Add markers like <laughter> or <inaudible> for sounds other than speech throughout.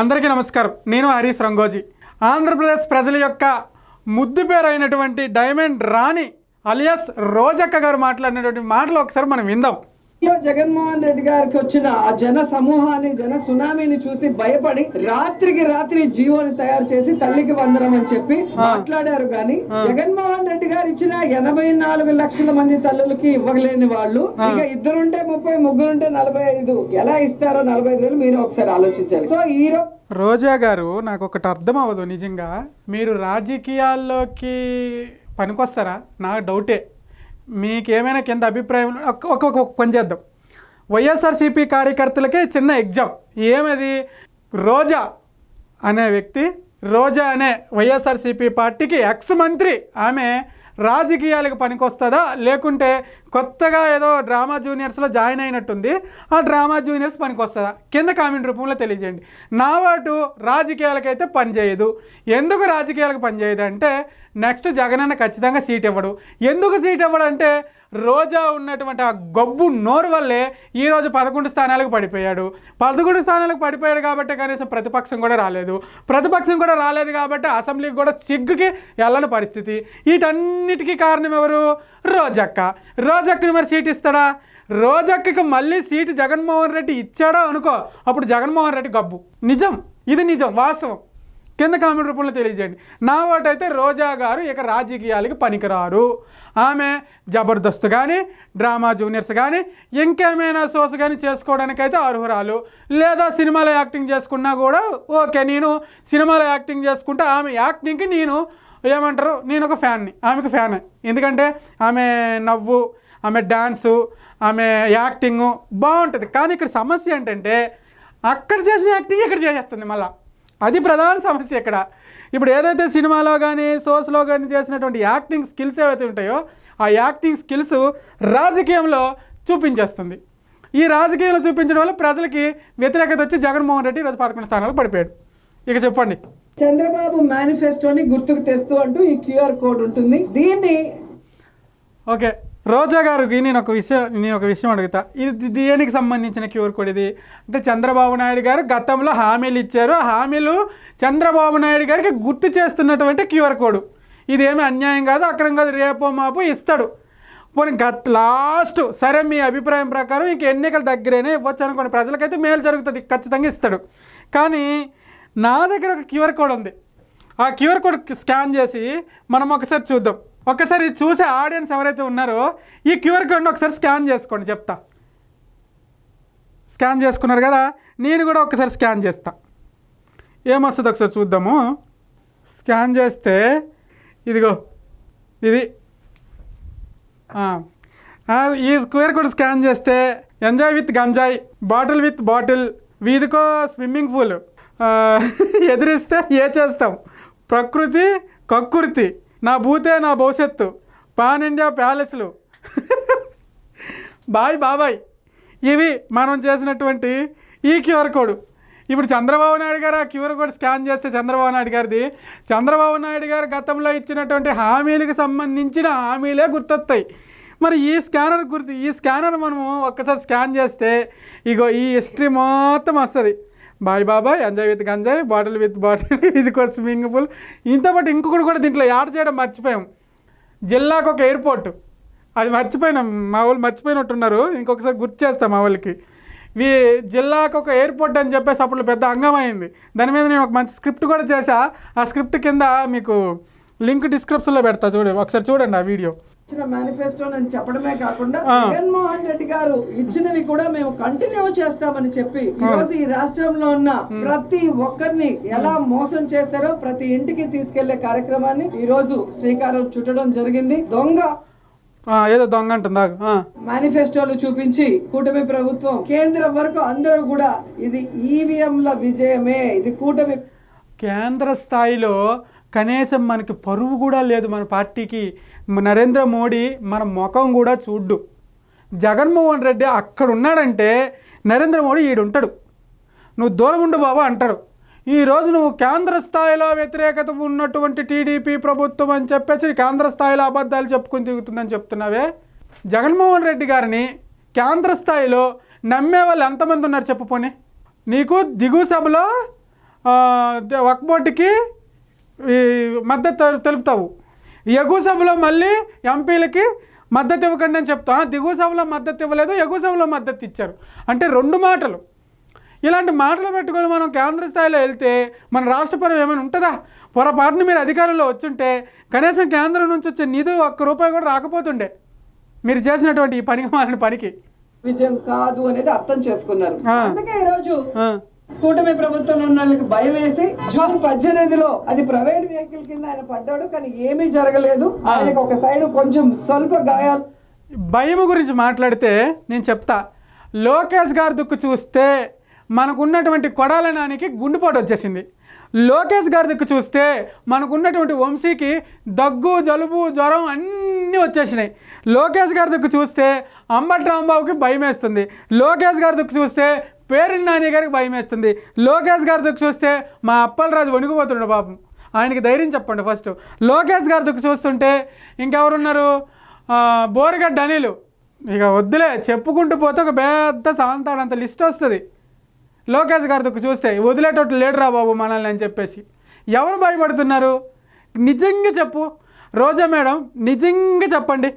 అందరికీ నమస్కారం. నేను హరీష్ రంగోజీ. ఆంధ్రప్రదేశ్ ప్రజల యొక్క ముద్దు పేరు అయినటువంటి డైమండ్ రాణి అలియాస్ రోజక్క గారు మాట్లాడినటువంటి మాటలు ఒకసారి మనం విందాం. జగన్మోహన్ రెడ్డి గారికి వచ్చిన ఆ జన సమూహాన్ని జన సునామీని చూసి భయపడి రాత్రికి రాత్రి జీవోని తయారు చేసి తల్లికి వందనం అని చెప్పి మాట్లాడారు గాని జగన్మోహన్ రెడ్డి గారు ఇచ్చిన ఎనభై నాలుగు లక్షల మంది తల్లులకి ఇవ్వలేని వాళ్ళు. ఇక ఇద్దరుంటే ముప్పై ముగ్గురుంటే నలభై ఐదు. ఎలా ఇస్తారో నలభై ఐదు వేలు మీరు ఒకసారి ఆలోచించాలి. సో ఈ రోజా గారు నాకు ఒకటి అర్థం అవ్వదు నిజంగా. మీరు రాజకీయాల్లోకి పనికొస్తారా? నాకు డౌటే. మీకేమైనా కింద అభిప్రాయం ఒక్కొక్క పని చేద్దాం. వైఎస్ఆర్సీపీ కార్యకర్తలకే చిన్న ఎగ్జామ్. ఏమది? రోజా అనే వ్యక్తి రోజా అనే వైఎస్ఆర్సీపీ పార్టీకి ఎక్స్ మంత్రి ఆమె రాజకీయాలకు పనికొస్తుందా? లేకుంటే కొత్తగా ఏదో డ్రామా జూనియర్స్లో జాయిన్ అయినట్టుంది. ఆ డ్రామా జూనియర్స్ పనికొస్తుందా? కింద కామెంట్ రూపంలో తెలియజేయండి. నా వాటు రాజకీయాలకైతే పనిచేయదు ఎందుకు రాజకీయాలకు పనిచేయదు అంటే నెక్స్ట్ జగనన్న ఖచ్చితంగా సీట్ ఇవ్వడు. ఎందుకు సీట్ ఇవ్వడు అంటే రోజా ఉన్నటువంటి ఆ గబ్బు నోరు వల్లే ఈరోజు పదకొండు స్థానాలకు పడిపోయాడు. పదకొండు స్థానాలకు పడిపోయాడు కాబట్టి కనీసం ప్రతిపక్షం కూడా రాలేదు. ప్రతిపక్షం కూడా రాలేదు కాబట్టి అసెంబ్లీకి కూడా సిగ్గుకి వెళ్ళని పరిస్థితి. వీటన్నిటికీ కారణం ఎవరు? రోజక్క. రోజక్కని మరి సీట్ ఇస్తాడా? రోజక్కకి మళ్ళీ సీటు జగన్మోహన్ రెడ్డి ఇచ్చాడా అనుకో అప్పుడు జగన్మోహన్ రెడ్డి గబ్బు. నిజం. ఇది నిజం. వాస్తవం. కింద కామెంట్ రూపంలో తెలియజేయండి. నా ఓటైతే రోజా గారు ఇక రాజకీయాలకి పనికిరారు. ఆమె జబర్దస్త్ కానీ డ్రామా జూనియర్స్ కానీ ఇంకేమైనా షోస్ కానీ చేసుకోవడానికైతే అర్హురాలు. లేదా సినిమాలో యాక్టింగ్ చేసుకున్నా కూడా ఓకే నేను సినిమాలో యాక్టింగ్ చేసుకుంటే ఆమె యాక్టింగ్కి నేను ఏమంటారు నేను ఒక ఫ్యాన్ని ఆమెకు ఫ్యానే. ఎందుకంటే ఆమె నవ్వు ఆమె డ్యాన్సు ఆమె యాక్టింగు బాగుంటుంది. కానీ ఇక్కడ సమస్య ఏంటంటే అక్కడ చేసిన యాక్టింగ్ ఇక్కడ చేసేస్తుంది మళ్ళీ. అది ప్రధాన సమస్య ఇక్కడ. ఇప్పుడు ఏదైతే సినిమాలో కానీ షోస్లో కానీ చేసినటువంటి యాక్టింగ్ స్కిల్స్ ఏవైతే ఉంటాయో ఆ యాక్టింగ్ స్కిల్స్ రాజకీయంలో చూపించేస్తుంది. ఈ రాజకీయంలో చూపించడం వల్ల ప్రజలకి వ్యతిరేకత వచ్చి జగన్మోహన్ రెడ్డి ఈరోజు పదకొండు స్థానాలకు పడిపోయాడు. ఇక చెప్పండి. చంద్రబాబు మేనిఫెస్టోని గుర్తుకు తెస్తూ అంటూ ఈ క్యూఆర్ కోడ్ ఉంటుంది. దీన్ని ఓకే. రోజా గారికి నేను ఒక విషయం నేను ఒక విషయం అడుగుతా. ఇది దేనికి సంబంధించిన క్యూఆర్ కోడ్ ఇది? అంటే చంద్రబాబు నాయుడు గారు గతంలో హామీలు ఇచ్చారు. ఆ హామీలు చంద్రబాబు నాయుడు గారికి గుర్తు చేస్తున్నటువంటి క్యూఆర్ కోడ్. ఇదేమి అన్యాయం కాదు అక్రం కాదు రేపో మాపు ఇస్తాడు. పోనీ గత్ లాస్ట్ సరే మీ అభిప్రాయం ప్రకారం ఇంక ఎన్నికల దగ్గరేనే ఇవ్వచ్చు అనుకోండి. ప్రజలకైతే మేలు జరుగుతుంది ఖచ్చితంగా ఇస్తాడు. కానీ నా దగ్గర ఒక క్యూఆర్ కోడ్ ఉంది. ఆ క్యూఆర్ కోడ్ స్కాన్ చేసి మనం ఒకసారి చూద్దాం. ఒకసారి ఇది చూసే ఆడియన్స్ ఎవరైతే ఉన్నారో ఈ క్యూఆర్ కోడ్ని ఒకసారి స్కాన్ చేసుకోండి చెప్తా. స్కాన్ చేసుకున్నారు కదా నేను కూడా ఒకసారి స్కాన్ చేస్తా. ఏమొస్తుంది ఒకసారి చూద్దాము. స్కాన్ చేస్తే ఇదిగో ఇది. ఈ క్యూఆర్ కోడ్ స్కాన్ చేస్తే ఎంజాయ్ విత్ గంజాయ్ బాటిల్ విత్ బాటిల్ వీధికో స్విమ్మింగ్ పూల్. <laughs> ఎదిరిస్తే ఏ చేస్తాం? ప్రకృతి కక్కుర్తి. నా భూతే నా భవిష్యత్తు. Pan India ప్యాలెస్లు. బాయ్ బాబాయ్. ఇవి మనం చేసినటువంటి ఈ క్యూఆర్ కోడ్. ఇప్పుడు చంద్రబాబు నాయుడు గారు ఆ క్యూఆర్ కోడ్ స్కాన్ చేస్తే చంద్రబాబు నాయుడు గారిది. చంద్రబాబు నాయుడు గారు గతంలో ఇచ్చినటువంటి హామీలకు సంబంధించిన హామీలే గుర్తొస్తాయి. మరి ఈ స్కానర్ గుర్తు ఈ స్కానర్ మనము ఒక్కసారి స్కాన్ చేస్తే ఇగో ఈ హిస్టరీ మొత్తం వస్తుంది. బాయ్ బాబాయ్ ఎంజాయ్ విత్ గంజాయ్ బాటిల్ విత్ బాటిల్ <laughs> ఇది కూడా స్విమ్మింగ్ పూల్. ఇంతో పాటు ఇంకొకటి కూడా దీంట్లో యాడ్ చేయడం మర్చిపోయాం. జిల్లాకు ఒక ఎయిర్పోర్ట్. అది మర్చిపోయినాం. మా వాళ్ళు మర్చిపోయినట్టున్నారు. ఇంకొకసారి గుర్తు చేస్తాం మా వాళ్ళకి. వీ జిల్లాకు ఒక ఎయిర్పోర్ట్ అని చెప్పేసి అప్పుడు పెద్ద అంగం అయింది. దాని మీద నేను ఒక మంచి స్క్రిప్ట్ కూడా చేశా. ఆ స్క్రిప్ట్ కింద మీకు లింక్ డిస్క్రిప్షన్లో పెడతా. చూడండి ఒకసారి చూడండి ఆ వీడియో. ఇచ్చిన మేనిఫెస్టో అని చెప్పడమే కాకుండా. జగన్మోహన్ రెడ్డి గారు ఇచ్చినవి కూడా మేము కంటిన్యూ చేస్తామని చెప్పి ఈ రోజు ఈ రాష్ట్రంలో ఉన్న ప్రతి ఒక్కరిని ఎలా మోసం చేశారో ప్రతి ఇంటికి తీసుకెళ్ళే కార్యక్రమాన్ని ఈ రోజు శ్రీకారం చుట్టడం జరిగింది. దొంగ ఏదో దొంగ అంటుంది. మేనిఫెస్టోలు చూపించి కూటమి ప్రభుత్వం కేంద్రం వరకు అందరూ కూడా ఇది ఈవీఎంల విజయమే. ఇది కూటమి కేంద్ర స్థాయిలో కనీసం మనకి పరువు కూడా లేదు మన పార్టీకి. నరేంద్ర మోడీ మన ముఖం కూడా చూడ్డు. జగన్మోహన్ రెడ్డి అక్కడ ఉన్నాడంటే నరేంద్ర మోడీ ఈడుంటాడు. నువ్వు దూరం ఉండు బాబా అంటాడు ఈరోజు నువ్వు కేంద్ర స్థాయిలో వ్యతిరేకత ఉన్నటువంటి టీడీపీ ప్రభుత్వం అని చెప్పేసి కేంద్ర స్థాయిలో అబద్ధాలు చెప్పుకుని తిరుగుతుందని చెప్తున్నావే? జగన్మోహన్ రెడ్డి గారిని కేంద్ర స్థాయిలో నమ్మే వాళ్ళు ఎంతమంది ఉన్నారు చెప్పుకొని నీకు దిగువ సభలో వక్బోర్డుకి మద్దతు తెలు- తెలుపుతావు. ఎగువ సభలో మళ్ళీ ఎంపీలకి మద్దతు ఇవ్వకండి అని చెప్తావు. ఆ, దిగువ సభలో మద్దతు ఇవ్వలేదు ఎగువ సభలో మద్దతు ఇచ్చారు. అంటే రెండు మాటలు. ఇలాంటి మాటలు పెట్టుకొని మనం కేంద్ర స్థాయిలో వెళ్తే మన రాష్ట్రపరం ఏమైనా ఉంటుందా? పొరపాటున మీరు అధికారంలో వచ్చుంటే కనీసం కేంద్రం నుంచి వచ్చే నిధి ఒక్క రూపాయి కూడా రాకపోతుండే. మీరు చేసినటువంటి ఈ పనికి మాలిన పనికి. విజయం కాదు అనేది అర్థం చేసుకున్నారు. అందుకే ఈ రోజు ఆ, కూటమి ప్రభుత్వం ఉన్న వాళ్ళకి భయం వేసి జూన్ పద్దెనిమిదిలో అది ప్రైవేట్ వెహికల్ కింద ఆయన పడ్డాడు కానీ ఏమీ జరగలేదు. ఆయనకు ఒక సైడ్ కొంచెం స్వల్ప గాయాలు. భయం గురించి మాట్లాడితే నేను చెప్తా. లోకేష్ గారి దుక్కు చూస్తే మనకున్నటువంటి కొడాల నానికి గుండెపోటు వచ్చేసింది. లోకేష్ గారి దిక్కు చూస్తే మనకున్నటువంటి వంశీకి దగ్గు జలుబు జ్వరం అన్నీ వచ్చేసినాయి. లోకేష్ గారి దిక్కు చూస్తే అంబటి రాంబాబుకి భయం వేస్తుంది. లోకేష్ గారి దిక్కు చూస్తే పేరుని నాని గారికి భయం వేస్తుంది. లోకేష్ గారి దుక్కు చూస్తే మా అప్పలరాజు వణికిపోతుండే పాపం. ఆయనకి ధైర్యం చెప్పండి ఫస్ట్. లోకేష్ గారి దుక్కు చూస్తుంటే ఇంకెవరున్నారు? ఆ, బోరగడ్డ అనిలు ఇక వద్దులే చెప్పుకుంటూ పోతే ఒక పెద్ద సాంతాడంత లిస్ట్ వస్తుంది. లోకేష్ గారి దుక్కు చూస్తే వదిలేటట్టు లేడురా బాబు మనల్ని అని చెప్పేసి. ఎవరు భయపడుతున్నారు? నిజంగా చెప్పు. రోజా మేడం నిజంగా చెప్పండి.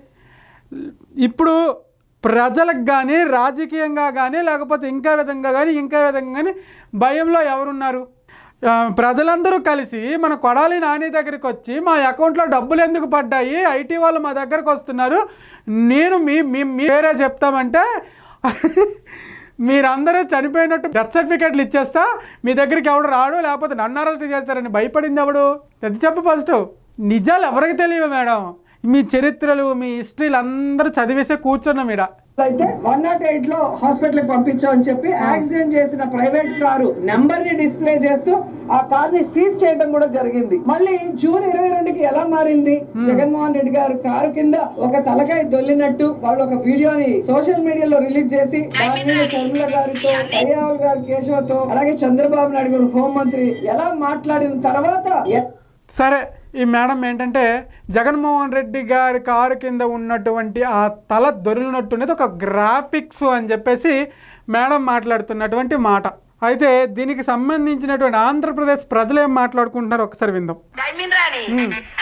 ఇప్పుడు ప్రజలకు కానీ రాజకీయంగా కానీ లేకపోతే ఇంకా విధంగా కానీ ఇంకా విధంగా కానీ భయంలో ఎవరున్నారు? ప్రజలందరూ కలిసి మన కొడాలి నాని దగ్గరికి వచ్చి మా అకౌంట్లో డబ్బులు ఎందుకు పడ్డాయి? ఐటీ వాళ్ళు మా దగ్గరకు వస్తున్నారు. నేను మీ మీ మీ చెప్తామంటే <laughs> మీరందరూ చనిపోయినట్టు డెత్ సర్టిఫికేట్లు ఇచ్చేస్తా మీ దగ్గరికి ఎవడు రాడు లేకపోతే నన్ను అరెస్ట్ చేస్తారని భయపడింది ఎవడు? అది చెప్పు ఫస్ట్. నిజాలు ఎవరికి తెలియవు మేడం? మీ చరిత్రలు మీ హిస్టరీలు అందరూ చదివేసే కూర్చున్నాం ఈడ. అయితే వన్ నాట్ ఎయిట్లో హాస్పిటల్కి పంపించామని చెప్పి యాక్సిడెంట్ చేసిన ప్రైవేట్ కారు నెంబర్ని డిస్ప్లే చేస్తూ ఆ కార్ని సీజ్ చేయడం కూడా జరిగింది. మళ్ళీ జూన్ ఇరవై రెండుకి ఎలా మారింది? జగన్మోహన్ రెడ్డి గారు కారు కింద ఒక తలకాయ దొల్లినట్టు వాళ్ళు ఒక వీడియోని సోషల్ మీడియాలో రిలీజ్ చేసి దాని మీద షర్మిల గారితో అయ్యావుల్ గారి కేశవతో అలాగే చంద్రబాబు నాయుడు గారు హోంమంత్రి ఎలా మాట్లాడిన తర్వాత సరే ఈ మేడం ఏంటంటే జగన్మోహన్ రెడ్డి గారి కారు కింద ఉన్నటువంటి ఆ తల దొరికినట్టున్నది ఒక గ్రాఫిక్స్ అని చెప్పేసి మేడం మాట్లాడుతున్నటువంటి మాట. అయితే దీనికి సంబంధించినటువంటి ఆంధ్రప్రదేశ్ ప్రజలు ఏం మాట్లాడుకుంటున్నారో ఒకసారి విందాం.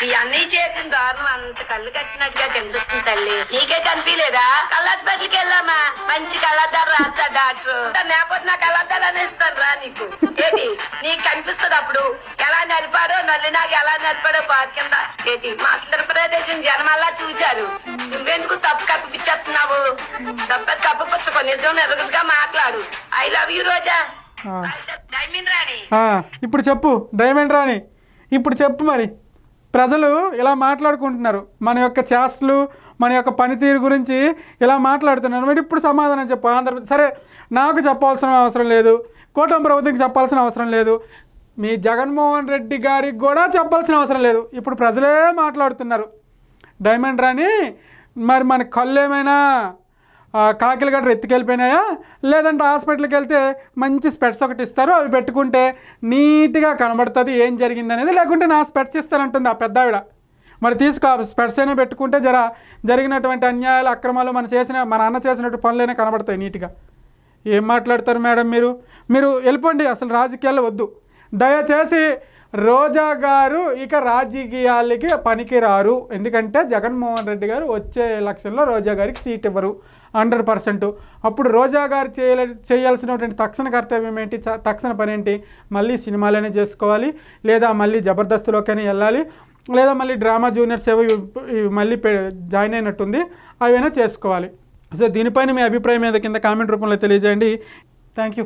ఈ అన్నయ్య చేసిన దారుణం అంత కళ్ళు కట్టినట్టుగా కనిపిస్తుంది తల్లి. నీకే కనిపించలేదా? కళ్ళ హాస్పిటల్కి వెళ్ళామా? మంచి కళ్ళద్దారు రాస్తా డాక్టర్. లేకపోతే నా కళ్ళద్దాలని ఇస్తాను రా నీకు. ఏంటి? నీకు కనిపిస్తుంది అప్పుడు. ఎలా నల్లి నాకు ఎలా నలిపాడో పార్ కింద ఏంటి మా ఆంధ్రప్రదేశ్ జనమల్లా చూశారు. నువ్వెందుకు తప్పు కప్పిచ్చేస్తున్నావు తప్పు కప్పిపుచ్చుకో నిజం ఎరుగుగా మాట్లాడు. I love you Roja. రాని ఆ, ఇప్పుడు చెప్పు. డైమండ్ రాని ఇప్పుడు చెప్పు మరి. ప్రజలు ఇలా మాట్లాడుకుంటున్నారు. మన యొక్క చేష్టలు మన యొక్క పనితీరు గురించి ఇలా మాట్లాడుతున్నారు. మరి ఇప్పుడు సమాధానం చెప్పు. ఆంధ్రప్రదేశ్ సరే నాకు చెప్పాల్సిన అవసరం లేదు. కూటమి ప్రభుత్వంకి చెప్పాల్సిన అవసరం లేదు. మీ జగన్మోహన్ రెడ్డి గారికి కూడా చెప్పాల్సిన అవసరం లేదు. ఇప్పుడు ప్రజలే మాట్లాడుతున్నారు. డైమండ్ రాణి మరి మన కళ్ళు ఏమైనా కాకిలు గట్రా ఎత్తుకెళ్ళిపోయినాయా? లేదంటే హాస్పిటల్కి వెళ్తే మంచి స్పెట్స్ ఒకటి ఇస్తారు అవి పెట్టుకుంటే నీట్గా కనబడుతుంది ఏం జరిగింది అనేది లేకుంటే నా స్పెట్స్ ఇస్తానంటుంది ఆ పెద్ద ఆవిడ మరి తీసుకో స్పెట్స్ అయినా పెట్టుకుంటే జర జరిగినటువంటి అన్యాయాలు అక్రమాలు మన చేసిన మన అన్న చేసినట్టు పనులైనా కనబడతాయి నీట్గా. ఏం మాట్లాడతారు మేడం మీరు? మీరు వెళ్ళిపోండి అసలు రాజకీయాలు వద్దు. దయచేసి రోజా గారు ఇక రాజకీయాలకి పనికిరారు. ఎందుకంటే జగన్మోహన్ రెడ్డి గారు వచ్చే ఎలక్షన్లో రోజా గారికి సీట్ ఇవ్వరు. Hundred percent. అప్పుడు రోజా గారు చేయలే చేయాల్సినటువంటి తక్షణ కర్తవ్యం ఏంటి? తక్షణ పని ఏంటి? మళ్ళీ సినిమాలనే చేసుకోవాలి. లేదా మళ్ళీ జబర్దస్త్లోకైనా వెళ్ళాలి. లేదా మళ్ళీ డ్రామా జూనియర్స్ ఏవో మళ్ళీ జాయిన్ అయినట్టుంది. అవైనా చేసుకోవాలి. సో దీనిపైన మీ అభిప్రాయం మీద కింద కామెంట్ రూపంలో తెలియజేయండి. Thank you.